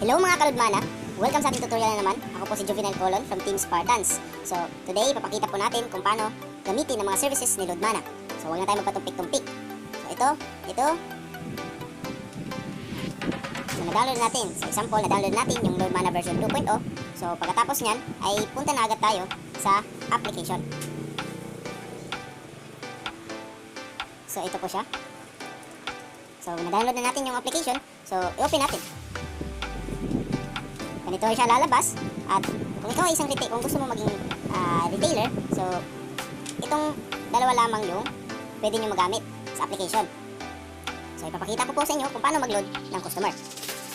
Hello mga kaludmana! Welcome sa ating tutorial na naman. Ako po si Juvenile Colon from Team Spartans. So, today, papakita po natin kung paano gamitin ang mga services ni Ludmana. So, huwag na tayo magpatumpik-tumpik. So, ito, ito. So, na-download natin. So, example, na-download natin yung Ludmana version 2.0. So, pagkatapos niyan, ay punta na agad tayo sa application. So, ito po siya. So, na-download na natin yung application. So, i-open natin. Ganito siya lalabas. At kung ikaw ay isang retail, kung gusto mo maging ah, retailer, so, itong dalawa lamang yung pwede nyo magamit sa application. So, ipapakita ko po sa inyo kung paano mag-load ng customer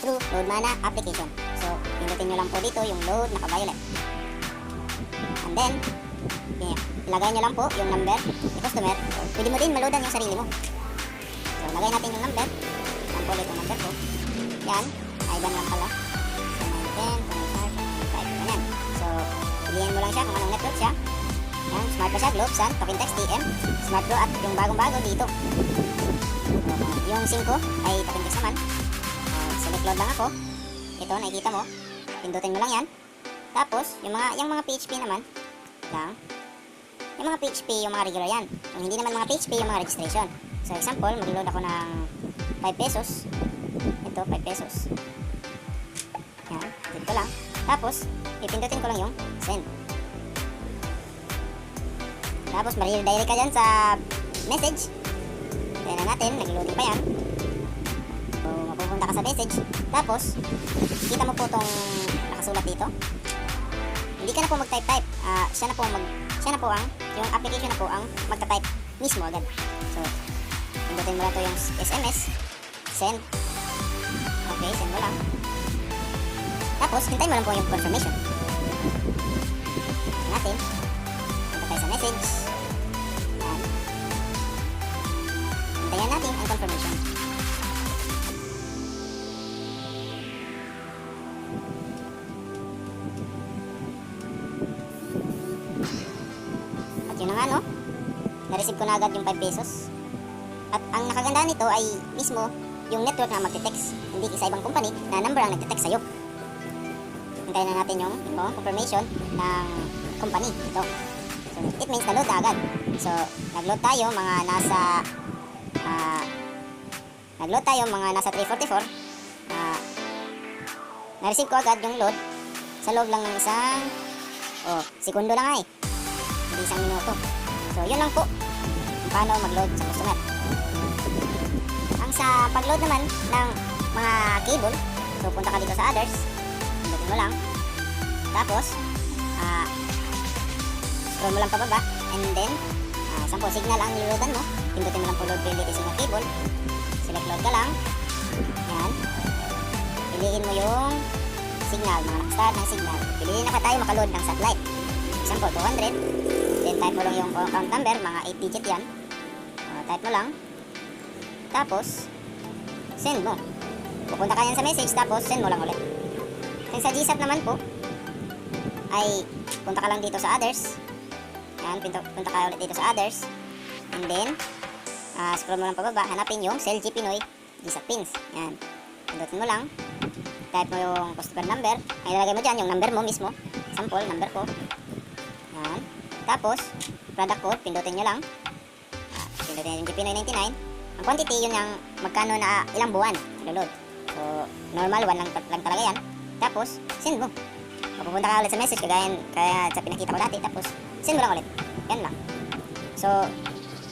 through Loadmana application. So, pindutin nyo lang po dito yung load naka-violet. And then, yeah, ilagay nyo lang po yung number ni customer. Pwede mo din maloadan yung sarili mo. So, lagay natin yung number. Sample ito number ko. Yan. Ivan lang pala. Lang siya kung anong network siya. Yan. Smart pa siya. Globe, Sun, Token Text, TM, Smart Pro at yung bagong-bago dito. So, yung 5 ay Token Text naman. Uh, select load lang ako. Ito, nakikita mo. Pindutin mo lang yan. Tapos, yung mga, yung mga PHP naman, lang. Yung mga PHP, yung mga regular yan. Yung hindi naman mga PHP, yung mga registration. So, example, mag-load ako ng 5 pesos. Ito, 5 pesos. Yan, dito lang. Tapos, pipindutin ko lang yung send. Tapos, mariredirect ka dyan sa message. Kaya na natin, nag-loading pa yan. So, mapupunta ka sa message. Tapos, kita mo po itong nakasulat dito. Hindi ka na po mag-type-type. Ah, siya na po mag siya na po ang yung application na po ang magta-type mismo agad. So, pindutin mo lang to yung SMS, send. Okay, send mo lang. Tapos, hintayin mo lang po yung confirmation. Na nga no, na-receive ko na agad yung 5 pesos. At ang nakaganda nito ay mismo yung network na magte-text, hindi sa ibang company na number ang nagte-text sa'yo. Hintayin na natin yung ito, confirmation ng company. Ito. So, it means na-load na agad. So, nag-load tayo mga nasa ah, nag-load tayo mga nasa 344 ah, na-receive ko agad yung load sa loob lang ng isang oh, segundo lang hindi isang minuto. So, yun lang po. Kung paano mag-load sa customer. Ang sa pag-load naman ng mga cable, so punta ka dito sa others, pindutin mo lang. Tapos, ah, scroll mo lang pababa, and then, ah, sample signal ang niloadan mo, pindutin mo lang po load priority signal cable, select load ka lang, yan, piliin mo yung signal, mga nakastart ng signal, piliin na ka tayo makaload ng satellite. Example, 200. Then type mo lang yung account number, mga 8 digit yan. Uh, type mo lang. Tapos, send mo. Pupunta ka yan sa message, tapos send mo lang ulit. Then sa GSAT naman po, ay punta ka lang dito sa others. Yan, punta, punta ka ulit dito sa others. And then, ah, scroll mo lang pababa, hanapin yung Cell G Pinoy GSAT pins. Yan. Pindutin mo lang. Type mo yung customer number. Ang ilalagay mo dyan, yung number mo mismo. Sample, number ko. Yan. Tapos, product code, pindutin nyo lang. Ah, pindutin yung GP 999. Ang quantity, yun yung magkano na ilang buwan niloload. So, normal, one lang, lang talaga yan. Tapos, send mo. Mapupunta ka ulit sa message, kagaya, kaya sa pinakita ko dati. Tapos, send mo lang ulit. Yan lang. So,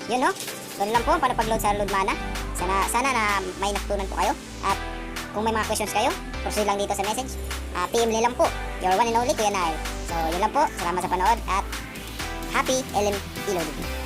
yun no. Doon lang po para pag-load sa Loadmana. Sana, sana na may natutunan po kayo. At kung may mga questions kayo, proceed lang dito sa message. Ah, PM lang po. Your one and only, Kuya Nile. So, yun lang po. Salamat sa panood at happy elim ilodum.